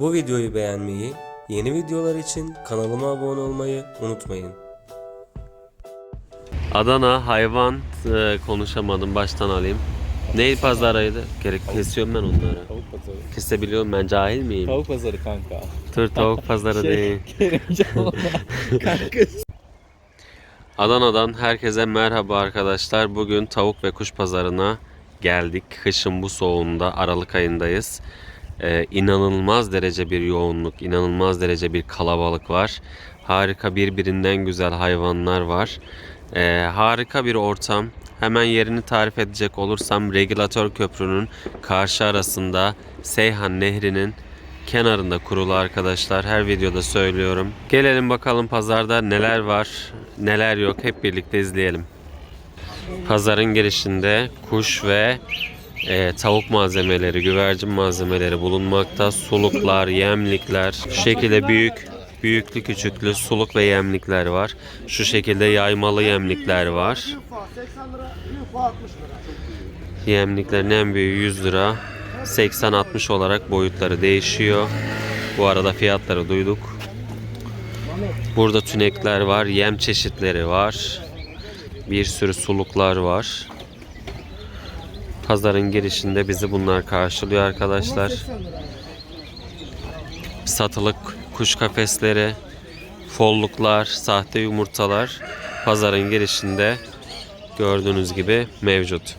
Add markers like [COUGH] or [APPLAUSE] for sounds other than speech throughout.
Bu videoyu beğenmeyi, yeni videolar için kanalıma abone olmayı unutmayın. Adana hayvan e, konuşamadım baştan alayım. Ne pazarıydı? Gerek kesiyorum ben onları. Tavuk pazarı. Kesebiliyorum ben cahil miyim? Tavuk pazarı kanka. Tır tavuk pazarı [LAUGHS] Şey- değil. [LAUGHS] Kanka. Adana'dan herkese merhaba arkadaşlar. Bugün tavuk ve kuş pazarına geldik. Kışın bu soğuğunda Aralık ayındayız. Ee, inanılmaz derece bir yoğunluk, inanılmaz derece bir kalabalık var. Harika birbirinden güzel hayvanlar var. Ee, harika bir ortam. Hemen yerini tarif edecek olursam regülatör köprünün karşı arasında Seyhan Nehri'nin kenarında kurulu arkadaşlar. Her videoda söylüyorum. Gelelim bakalım pazarda neler var, neler yok hep birlikte izleyelim. Pazarın girişinde kuş ve e, tavuk malzemeleri, güvercin malzemeleri bulunmakta. Suluklar, yemlikler, şu şekilde büyük, büyüklü küçüklü suluk ve yemlikler var. Şu şekilde yaymalı yemlikler var. Yemliklerin en büyüğü 100 lira. 80-60 olarak boyutları değişiyor. Bu arada fiyatları duyduk. Burada tünekler var, yem çeşitleri var. Bir sürü suluklar var. Pazarın girişinde bizi bunlar karşılıyor arkadaşlar. Satılık kuş kafesleri, folluklar, sahte yumurtalar pazarın girişinde gördüğünüz gibi mevcut.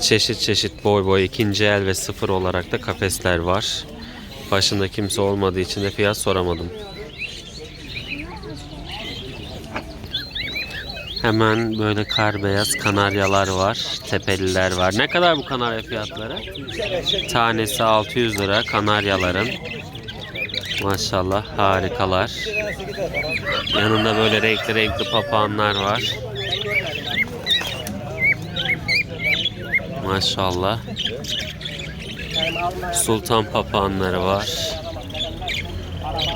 Çeşit çeşit boy boy ikinci el ve sıfır olarak da kafesler var. Başında kimse olmadığı için de fiyat soramadım. Hemen böyle kar beyaz kanaryalar var. Tepeliler var. Ne kadar bu kanarya fiyatları? Tanesi 600 lira kanaryaların. Maşallah harikalar. Yanında böyle renkli renkli papağanlar var. Maşallah. Sultan papağanları var.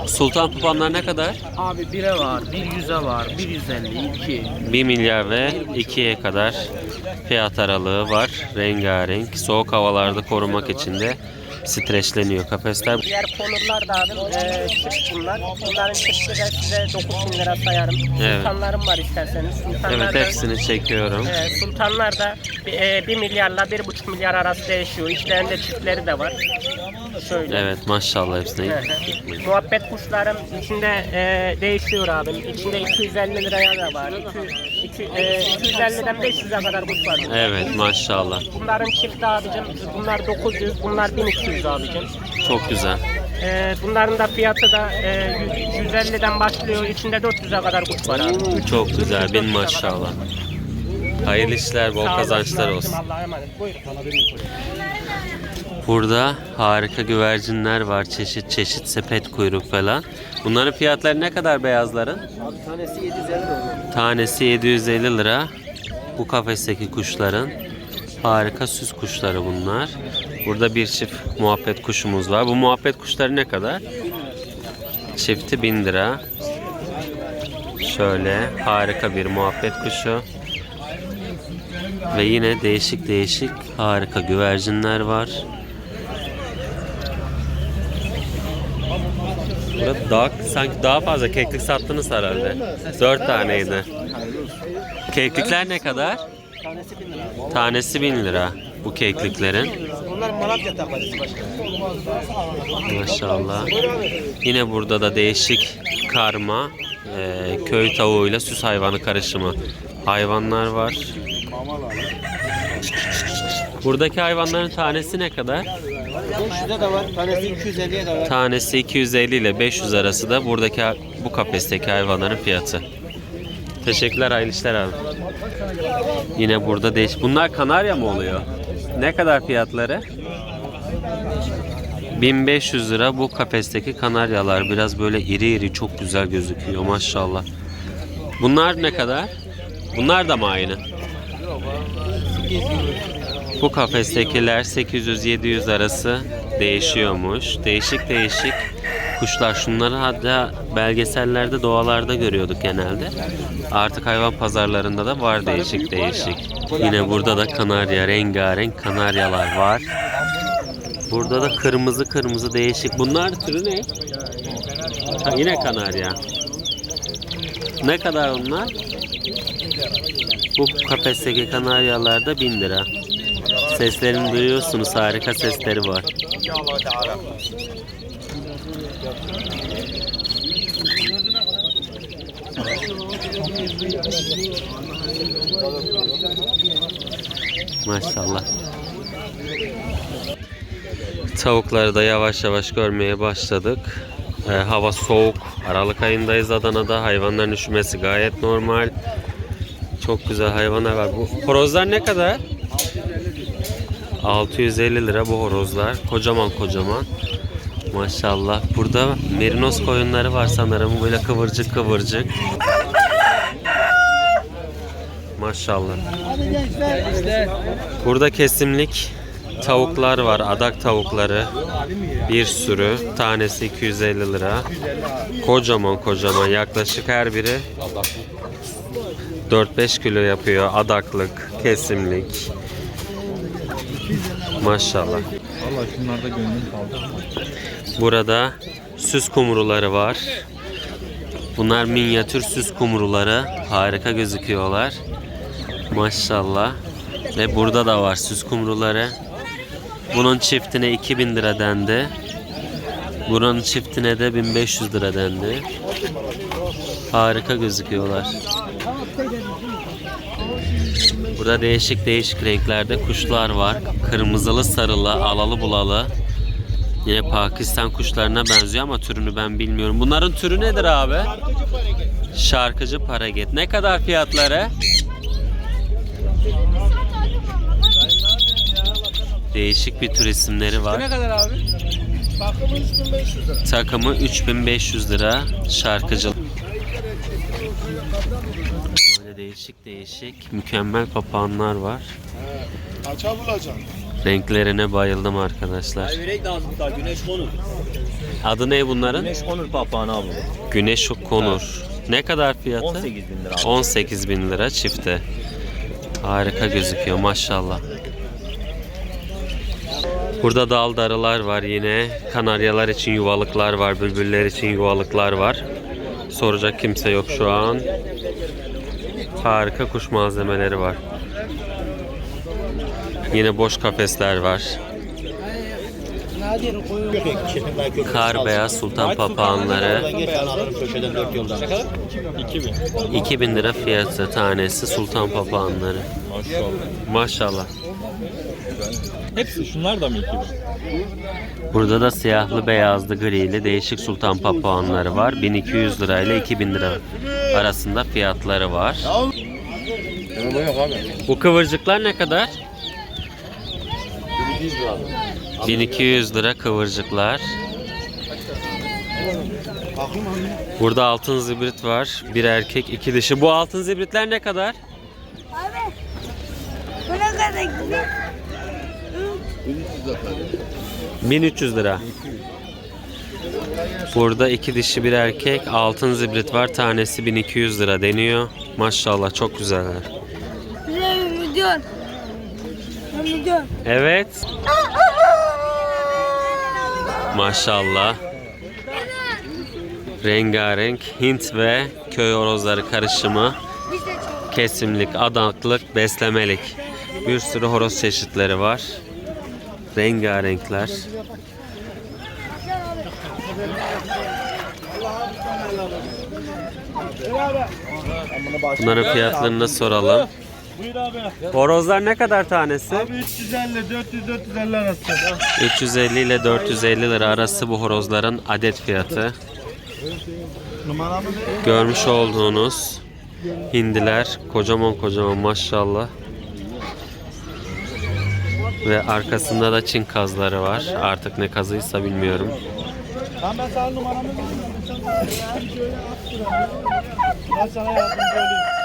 Sultan papağanlar ne kadar? Abi 1'e var, 100'e var, 150, 2. 1 milyar ve 2'ye kadar fiyat aralığı var. Rengarenk. Soğuk havalarda korumak için de streçleniyor kafesler. Diğer konurlar da abim e, çift bunlar. Bunların çifti de size 9 bin lira sayarım. Evet. Sultanlarım var isterseniz. Sultanlar Evet hepsini çekiyorum. e, sultanlar da 1 milyarla 1,5 milyar arası değişiyor. İçlerinde çiftleri de var. Şöyle. Evet maşallah hepsine. Hı hı. Muhabbet kuşlarım içinde e, değişiyor abim. İçinde 250 liraya da var. 2, iki- e, 250'den 500'e kadar kuş var. Evet maşallah. Bunların çifti abicim. Bunlar 900, bunlar 1200 abicim. Çok güzel. Ee, bunların da fiyatı da e, 150'den başlıyor. İçinde 400'e kadar kuş var abi. Çok güzel. Bin maşallah. Hayırlı işler, bol Sağ olasın kazançlar abicim, olsun. Allah'a emanet. Buyurun. Burada harika güvercinler var. Çeşit çeşit sepet kuyruk falan. Bunların fiyatları ne kadar beyazların? Abi tanesi 750 lira. Tanesi 750 lira. Bu kafesteki kuşların harika süs kuşları bunlar. Burada bir çift muhabbet kuşumuz var. Bu muhabbet kuşları ne kadar? Çifti 1000 lira. Şöyle harika bir muhabbet kuşu. Ve yine değişik değişik harika güvercinler var. Burada daha, sanki daha fazla keklik sattınız herhalde. Dört taneydi. Keklikler ne kadar? Tanesi 1000 lira. Tanesi 1000 lira bu kekliklerin. Bunlar Malatya başkanım. Maşallah. Yine burada da değişik karma e, köy tavuğuyla süs hayvanı karışımı hayvanlar var. Buradaki hayvanların tanesi ne kadar? 500'e de var. Tanesi 250'ye de var. Tanesi 250 ile 500 arası da buradaki bu kafesteki hayvanların fiyatı. Teşekkürler hayırlı abi. Yine burada değiş. Bunlar kanarya mı oluyor? Ne kadar fiyatları? 1500 lira bu kafesteki kanaryalar. Biraz böyle iri iri çok güzel gözüküyor maşallah. Bunlar ne kadar? Bunlar da mı aynı? Bu kafestekiler 800-700 arası değişiyormuş. Değişik değişik kuşlar. Şunları hatta belgesellerde, doğalarda görüyorduk genelde. Artık hayvan pazarlarında da var değişik değişik. Yine burada da kanarya, rengarenk kanaryalar var. Burada da kırmızı kırmızı değişik. Bunlar türü ne? Ha, yine kanarya. Ne kadar onlar? Bu kafesteki kanaryalarda 1000 lira. Seslerini duyuyorsunuz. Harika sesleri var. Maşallah. Tavukları da yavaş yavaş görmeye başladık. Ee, hava soğuk. Aralık ayındayız Adana'da. Hayvanların üşümesi gayet normal. Çok güzel hayvanlar var. Bu horozlar ne kadar? 650 lira bu horozlar. Kocaman kocaman. Maşallah. Burada merinos koyunları var sanırım. Böyle kıvırcık kıvırcık. Maşallah. Burada kesimlik tavuklar var. Adak tavukları. Bir sürü. Tanesi 250 lira. Kocaman kocaman. Yaklaşık her biri 4-5 kilo yapıyor. Adaklık, kesimlik. Maşallah. Valla şunlarda gönlüm kaldı. Burada süs kumruları var. Bunlar minyatür süs kumruları. Harika gözüküyorlar. Maşallah. Ve burada da var süs kumruları. Bunun çiftine 2000 lira dendi. Buranın çiftine de 1500 lira dendi. Harika gözüküyorlar. Burada değişik değişik renklerde kuşlar var. Kırmızılı, sarılı, alalı bulalı. Yine Pakistan kuşlarına benziyor ama türünü ben bilmiyorum. Bunların türü nedir abi? Şarkıcı paraget. Ne kadar fiyatları? Değişik bir tür isimleri var. Ne kadar abi? Takımı 3500 lira şarkıcı. Böyle değişik değişik mükemmel papağanlar var. Kaça bulacaksın? Renklerine bayıldım arkadaşlar. Verek lazım daha güneş konur. Adı ne bunların? Güneş konur papağanı abi. Güneş konur. Ne kadar fiyatı? 18 bin lira abi. 18 bin lira çifte. Harika gözüküyor maşallah. Burada dal darılar var yine. Kanaryalar için yuvalıklar var. Bülbüller için yuvalıklar var. Soracak kimse yok şu an. Harika kuş malzemeleri var. Yine boş kafesler var. Kar beyaz sultan papağanları. Geç alırım köşeden dört yoldan. 2000. 2000 lira fiyatı tanesi sultan papağanları. Maşallah. Maşallah. Hepsi şunlar da mı 2000? Burada da siyahlı, beyazlı, grili değişik sultan papağanları var. 1200 lira ile 2000 lira arasında fiyatları var. Araba yok abi. Bu kıvırcıklar ne kadar? 1200 lira kıvırcıklar. Burada altın zibrit var. Bir erkek, iki dişi. Bu altın zibritler ne kadar? Abi. Bu ne kadar güzel. 1300 lira. Burada iki dişi bir erkek altın zibrit var. Tanesi 1200 lira deniyor. Maşallah çok güzeller. Bir video. Evet. Maşallah. Rengarenk Hint ve köy horozları karışımı. Kesimlik, adaklık, beslemelik. Bir sürü horoz çeşitleri var. Rengarenkler. Bunların fiyatlarını soralım. Horozlar ne kadar tanesi? 350, 400, 450 arası. 350 ile 450 lira arası bu horozların adet fiyatı. Görmüş olduğunuz hindiler kocaman kocaman maşallah. Ve arkasında da Çin kazları var. Artık ne kazıysa bilmiyorum. Ben sana numaramı veririm. Ben sana yardımcı olayım.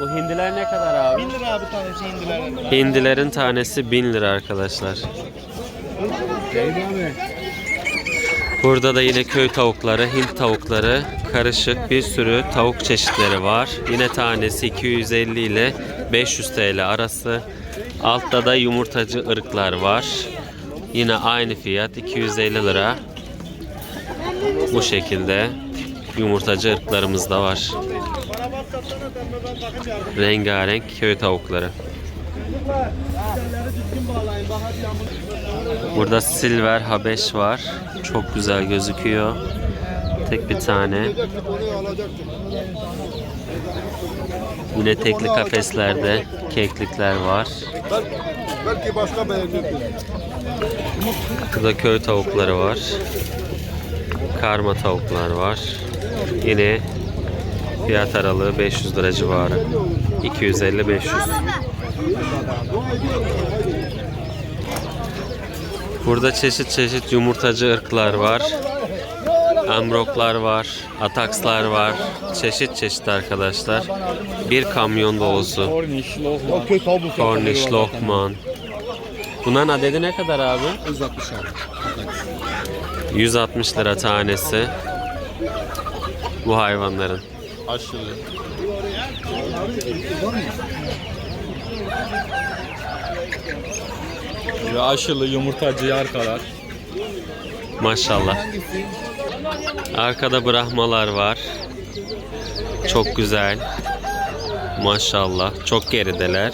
Bu hindiler ne kadar abi? 1000 lira abi tanesi indiler. Hindilerin tanesi 1000 lira arkadaşlar. Burada da yine köy tavukları, Hint tavukları, karışık bir sürü tavuk çeşitleri var. Yine tanesi 250 ile 500 TL arası. Altta da yumurtacı ırklar var. Yine aynı fiyat 250 lira. Bu şekilde yumurtacı ırklarımız da var. Rengarenk köy tavukları. Burada silver habeş var. Çok güzel gözüküyor. Tek bir tane. Yine tekli kafeslerde keklikler var. Belki başka. Burada köy tavukları var. Karma tavuklar var. Yine fiyat aralığı 500 lira civarı. 250-500. Burada çeşit çeşit yumurtacı ırklar var. Amroklar var, atakslar var. Çeşit çeşit arkadaşlar. Bir kamyon dolusu. Cornish, Lokman. Bunların adedi ne kadar abi? 160 abi. 160 lira tanesi. Bu hayvanların. Aşırı. Ve aşılı yumurtacı arkalar. Maşallah. Arkada brahmalar var. Çok güzel. Maşallah. Çok gerideler.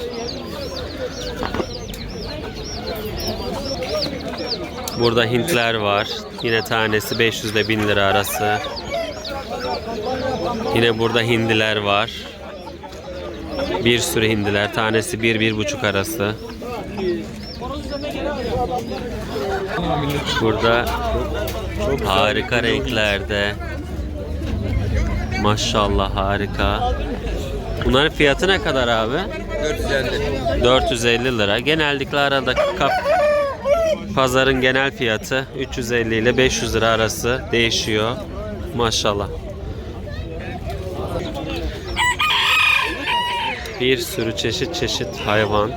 Burada Hintler var. Yine tanesi 500 ile 1000 lira arası. Yine burada hindiler var. Bir sürü hindiler. Tanesi 1-1,5 arası. Burada harika renklerde. Maşallah harika. Bunların fiyatı ne kadar abi? 450. 450 lira. Genellikle aradaki kap pazarın genel fiyatı 350 ile 500 lira arası değişiyor. Maşallah. Bir sürü çeşit çeşit hayvan.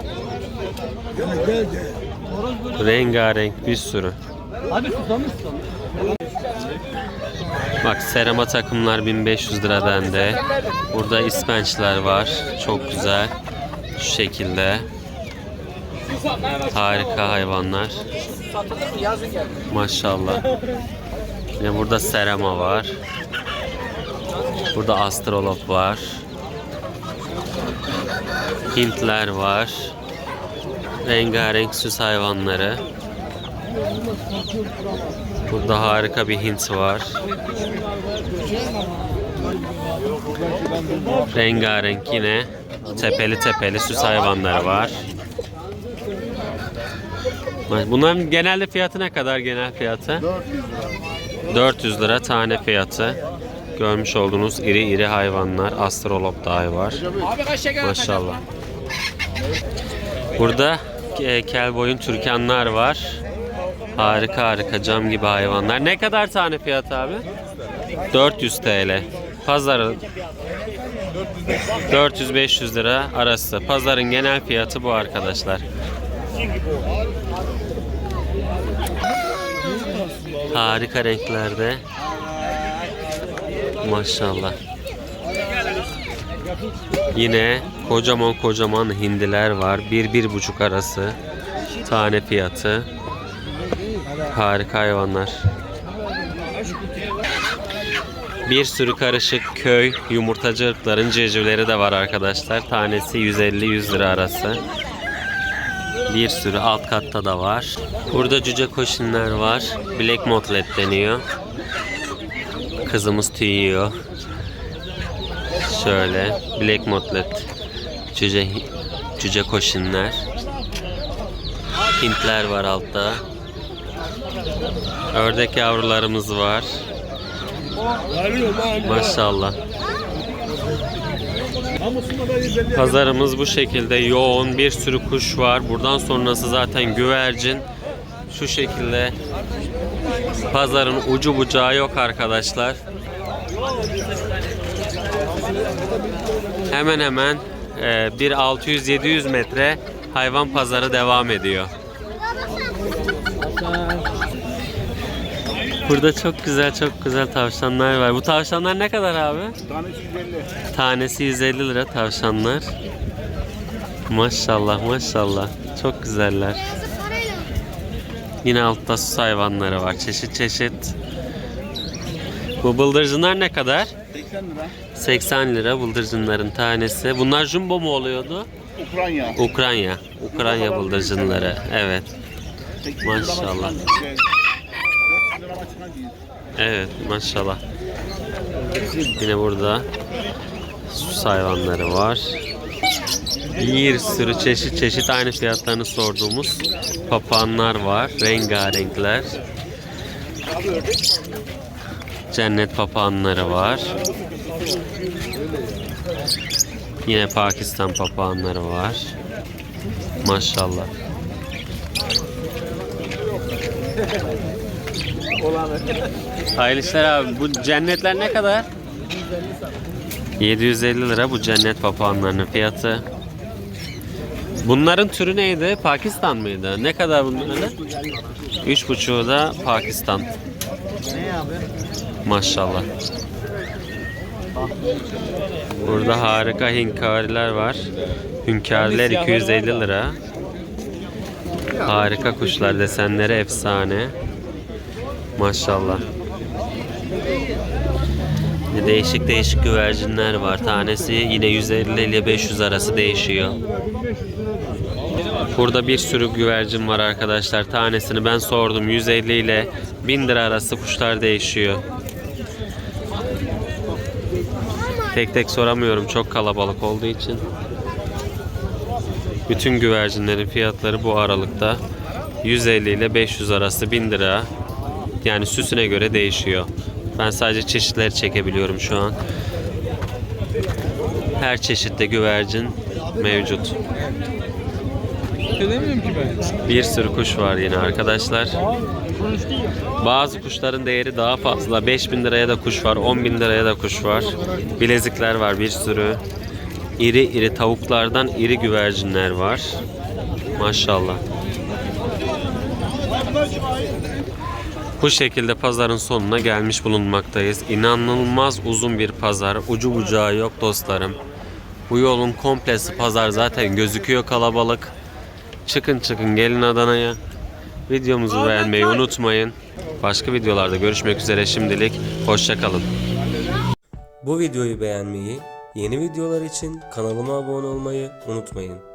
Rengarenk bir sürü. Bak serama takımlar 1500 liradan de. Burada ispençler var. Çok güzel. Şu şekilde. Harika hayvanlar. Maşallah. Yine burada serama var. Burada astrolop var. Hintler var. Rengarenk süs hayvanları. Burada harika bir Hint var. Rengarenk yine tepeli tepeli süs hayvanları var. Bunların genelde fiyatı ne kadar genel fiyatı? 400 lira tane fiyatı. Görmüş olduğunuz iri iri hayvanlar. Astrolop dahi var. Maşallah. Burada e, kel boyun türkanlar var. Harika harika cam gibi hayvanlar. Ne kadar tane fiyat abi? 400 TL. Pazarın 400-500 lira arası. Pazarın genel fiyatı bu arkadaşlar. Harika renklerde. Maşallah. Yine kocaman kocaman hindiler var. 1-1,5 arası tane fiyatı. Harika hayvanlar. Bir sürü karışık köy yumurtacı ırkların civcivleri de var arkadaşlar. Tanesi 150-100 lira arası. Bir sürü alt katta da var. Burada cüce koşinler var. Black Motlet deniyor. Kızımız tüyüyor. Şöyle Black Motlet cüce, cüce koşinler. Hintler var altta. Ördek yavrularımız var. Maşallah. Pazarımız bu şekilde yoğun bir sürü kuş var. Buradan sonrası zaten güvercin. Şu şekilde pazarın ucu bucağı yok arkadaşlar. Hemen hemen e, bir 600-700 metre hayvan pazarı devam ediyor. Burada çok güzel çok güzel tavşanlar var. Bu tavşanlar ne kadar abi? Tanesi 150. Tanesi 150 lira tavşanlar. Maşallah maşallah. Çok güzeller. Yine altta sus hayvanları var. Çeşit çeşit. Bu bıldırcınlar ne kadar? 80 lira. 80 lira bıldırcınların tanesi. Bunlar jumbo mu oluyordu? Ukrayna. Ukrayna. Ukrayna bıldırcınları. Evet. Maşallah. Evet maşallah. Yine burada sus hayvanları var. Bir sürü çeşit çeşit aynı fiyatlarını sorduğumuz papağanlar var. Rengarenkler. Cennet papağanları var. Yine Pakistan papağanları var. Maşallah. Hayırlı işler abi. Bu cennetler ne kadar? 750 lira bu cennet papağanlarının fiyatı. Bunların türü neydi? Pakistan mıydı? Ne kadar bunların? Üç buçuğu da Pakistan. Maşallah. Burada harika hünkârlar var. Hünkârlar 250 lira. Harika kuşlar desenleri efsane. Maşallah. Değişik değişik güvercinler var. Tanesi yine 150 ile 500 arası değişiyor. Burada bir sürü güvercin var arkadaşlar. Tanesini ben sordum. 150 ile 1000 lira arası kuşlar değişiyor. Tek tek soramıyorum çok kalabalık olduğu için. Bütün güvercinlerin fiyatları bu aralıkta 150 ile 500 arası 1000 lira. Yani süsüne göre değişiyor. Ben sadece çeşitleri çekebiliyorum şu an. Her çeşitte güvercin mevcut. Bir sürü kuş var yine arkadaşlar. Bazı kuşların değeri daha fazla. 5000 liraya da kuş var, 10 bin liraya da kuş var. Bilezikler var bir sürü. İri iri tavuklardan iri güvercinler var. Maşallah. Bu şekilde pazarın sonuna gelmiş bulunmaktayız. İnanılmaz uzun bir pazar. Ucu bucağı yok dostlarım. Bu yolun komplesi pazar zaten gözüküyor kalabalık. Çıkın çıkın gelin Adana'ya. Videomuzu beğenmeyi unutmayın. Başka videolarda görüşmek üzere şimdilik. Hoşçakalın. Bu videoyu beğenmeyi, yeni videolar için kanalıma abone olmayı unutmayın.